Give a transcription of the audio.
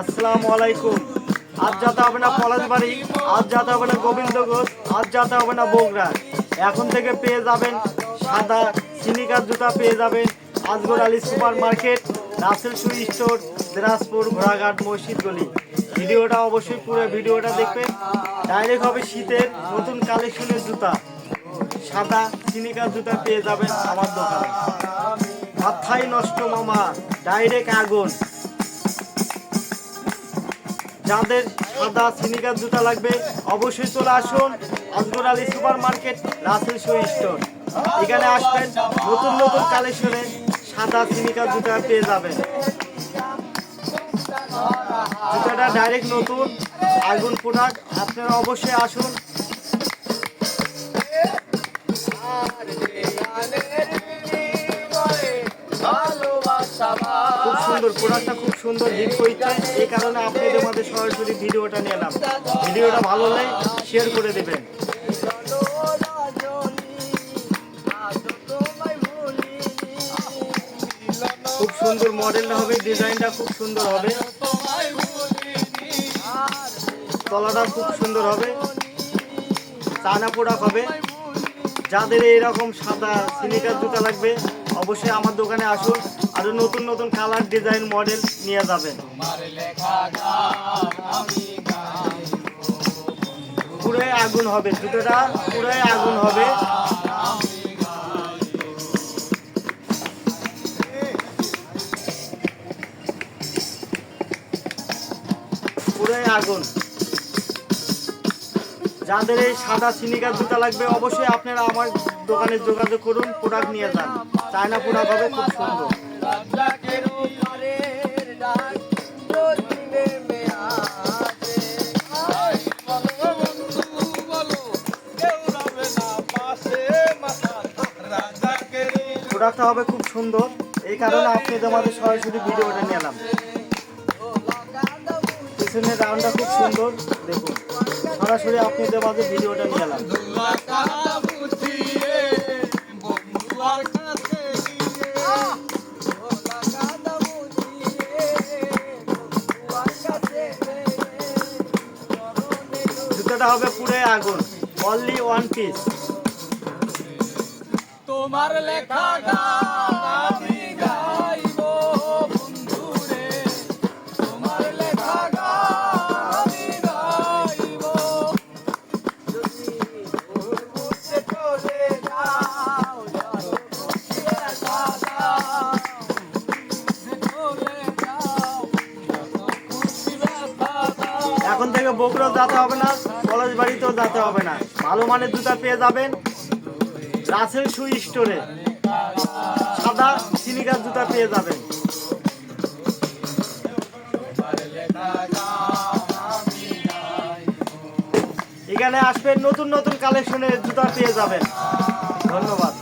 আসসালামু আলাইকুম। আজ যাতে হবে না পলাশবাড়ি আজ যাতে হবে না গোবিন্দগঞ্জ আজ যাতে হবে না বগুড়া। এখন থেকে পেয়ে যাবেন সাদা সিনিকার জুতা, পেয়ে যাবেন Azgar Ali super market, Rasel shoe store, Dinajpur ঘোড়াঘাট মসজিদ গলি। ভিডিওটা অবশ্যই পুরো ভিডিওটা দেখবেন। ডাইরেক্ট হবে শীতের নতুন কালেকশনের জুতা। সাদা সিনিকার জুতা পেয়ে যাবেন আমার দোকানে। মাথাই নষ্ট মামা, ডাইরেক্ট আগুন। যাদের সাদা সিনিকার জুতা লাগবে, অবশ্যই চলে আসুন Azgar Ali super market Rasel shoe store. এখানে আসবেন, নতুন নতুন কালেকশনে সাদা সিনিকার জুতা পেয়ে যাবেন। জুতাটা ডাইরেক্ট নতুন, আগুন প্রোডাক্ট আপনারা অবশ্যই আসুন। খুব সুন্দর প্রোডাক্টটা খুব সুন্দর হিট করছে এই কারণে আপনাদের মধ্যে সরাসরি ভিডিওটা নিলাম ভিডিওটা ভালো হলে শেয়ার করে দেবেন। খুব সুন্দর মডেলটা হবে ডিজাইনটা খুব সুন্দর হবে। তলাটা খুব সুন্দর হবে। চায়না প্রোডাক্ট হবে। যাদের এইরকম সাদা সিনিকার জুতা লাগবে অবশ্যই আমার দোকানে আসুন। আরও নতুন নতুন কালার ডিজাইন মডেল নিয়ে যাবেন। পুরোই আগুন হবে, জুতোটা পুরোই আগুন হবে। আগুন। যাদের এই সাদা সিনিকার জুতা লাগবে, অবশ্যই আপনারা আমার দোকানে যোগাযোগ করুন প্রোডাক্ট নিয়ে যান। চায়না প্রোডাক্ট হবে খুব সুন্দর। প্রোডাক্টটা হবে খুব সুন্দর। এই কারণে আপনাদের আমাদের সরাসরি ভিডিওটা নিলাম পিছনের রাউন্ডটা খুব সুন্দর, দেখুন। সরাসরি আপনাদের মাঝে ভিডিওটা নিয়ে এলাম হবে পুরো আগুন। অনলি ওয়ান পিস তোমার লেখা এখন থেকে বগুড়া যেতে হবে না, কলেজ বাড়িতেও যেতে হবে না। ভালো মানের জুতা পেয়ে যাবেন রাসেল শু স্টোরে। সাদা সিনিকার জুতা পেয়ে যাবেন। এখানে আসবেন নতুন নতুন কালেকশনের জুতা পেয়ে যাবেন। ধন্যবাদ।